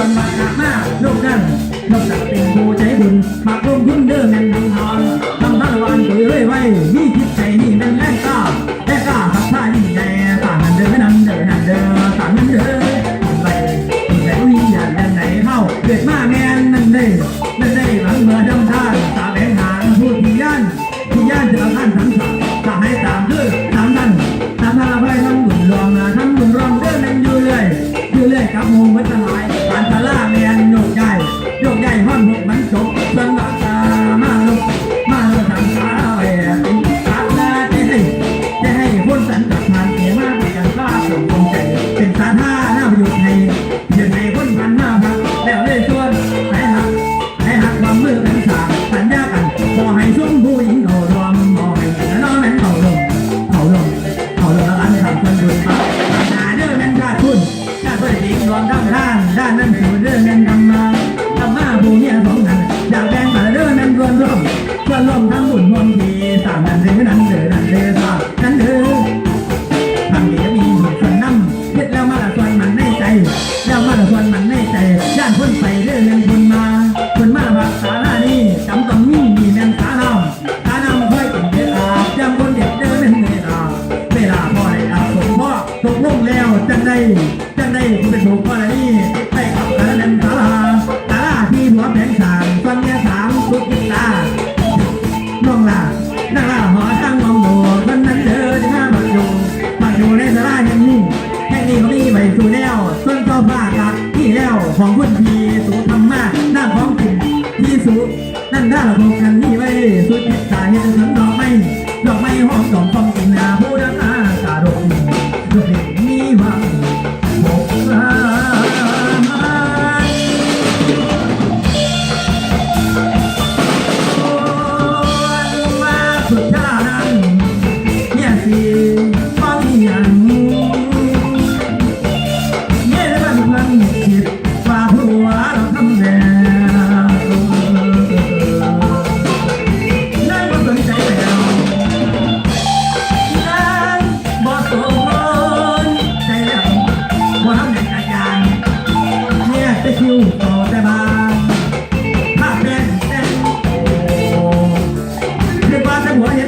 ส่วนมาหนักมากลูกนั่นนอกจากเป็นผู้ใจบุญมักลงทุนเด้อแม่นทำทอนทำทานวันตัวเรื่อยไว้มีจิตใจนี่เป็นแรงกล้าแรงกล้าขับท่ายิ่งใหญ่ต่างกันเด้อนั่นเด้อนั่นเด้อต่างกันเด้อไปแต่วิ่งอย่างยังไหนเข้าเกิดมาแม่นนั่นได้นั่นได้หลังเมื่อดำท่านตาแบงหางพูดที่ย่านที่ย่านเจอท่านทั้งสามจะให้ตามคือตามท่นตามท่าไปทั้งบุญรองทั้งบุญรองเดินนั่นอยู่เรื่อยอยู่เรื่อยกับมูมันจะหา อนดังด้านด้านนั้นสืบเรื่องนั้นทำมาทำมาผู้เนี่ยสองนั้นอยากแบ่งมาเรื่องนั้นรวมร่วมรวมร่วมทั้งบุญรวมทีสามนั้นเดือนั้น ของคุณพีสูธรรมะหน้าของกินที่สูนั่นได้ละพงกันนี่ไว้สุ ตอแต่บางภาแดงแดงเรีแต่น